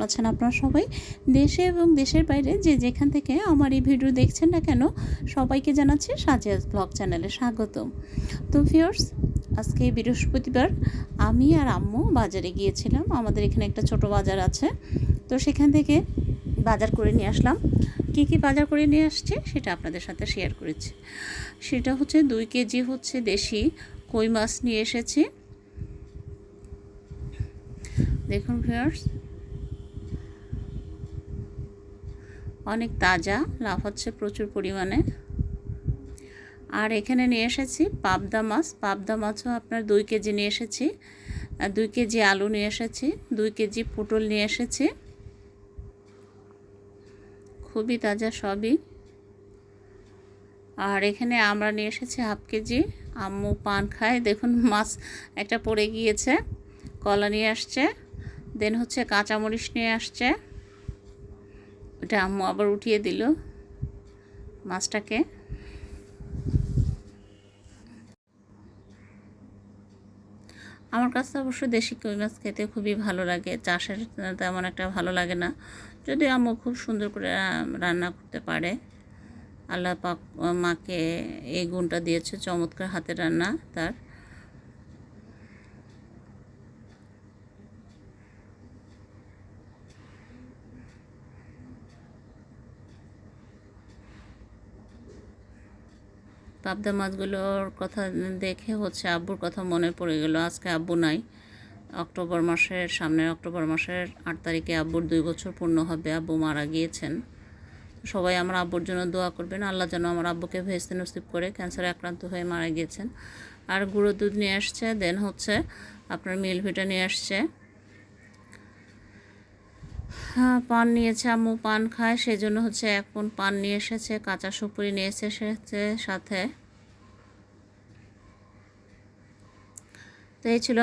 আছেন আপনারা সবাই? দেশে এবং দেশের বাইরে যে যেখান থেকে আমার এই ভিডিও দেখছেন না কেন, সবাইকে জানাচ্ছি সাজিয়াস ব্লগ চ্যানেলে স্বাগত তো ভিউয়ার্স, আজকে বৃহস্পতিবার আমি আর আম্মু বাজারে গিয়েছিলাম। আমাদের এখানে একটা ছোট বাজার আছে। তো সেখান থেকে বাজার করে নিয়ে আসলাম। কী কী বাজার করে নিয়ে আসছে সেটা আপনাদের সাথে শেয়ার করেছি। সেটা হচ্ছে দুই কেজি হচ্ছে দেশি কই মাছ নিয়ে এসেছি। দেখুন ভিউয়ার্স অনেক তাজা লাভ হচ্ছে প্রচুর পরিমাণে। আর এখানে নিয়ে এসেছি পাবদা মাছ। পাবদা মাছও আপনার দুই কেজি নিয়ে এসেছি। দুই কেজি আলু নিয়ে এসেছি। দুই কেজি পটল নিয়ে এসেছি। খুবই তাজা সবই। আর এখানে আমরা নিয়ে এসেছি হাফ কেজি। আম্মু পান খায়। দেখুন মাছ একটা পড়ে গিয়েছে, কলা নিয়ে আসছে, দেন হচ্ছে কাঁচামরিচ নিয়ে আসছে। ওটা আম্মু আবার উঠিয়ে দিল মাছটাকে। আমার কাছে অবশ্য দেশি কই মাছ খেতে খুবই ভালো লাগে, চাষের তেমন একটা ভালো লাগে না। যদি আম্মু খুব সুন্দর করে রান্না করতে পারে। আল্লাহ পাক মাকে এই গুণটা দিয়েছে, চমৎকার হাতের রান্না তার। পাবদা মাছগুলোর কথা দেখে হচ্ছে আব্বুর কথা মনে পড়ে গেল। আজকে আব্বু নাই। অক্টোবর মাসের সামনের অক্টোবর মাসের আট তারিখে আব্বুর দুই বছর পূর্ণ হবে। আব্বু মারা গিয়েছেন। সবাই আমার আব্বুর জন্য দোয়া করবেন। আল্লাহ যেন আমার আব্বুকে ভেস্তে নসিব করে ক্যান্সারে আক্রান্ত হয়ে মারা গিয়েছেন। আর গুঁড়ো দুধ নিয়ে আসছে দেন হচ্ছে আপনার মিল ভিটা নিয়ে আসছে পান নিয়েছে, আম্মু পান খায় সেই জন্য হচ্ছে এক পন পান নিয়ে এসেছে, কাঁচা সুপুরি নিয়ে এসেছে সাথে। তো এই ছিল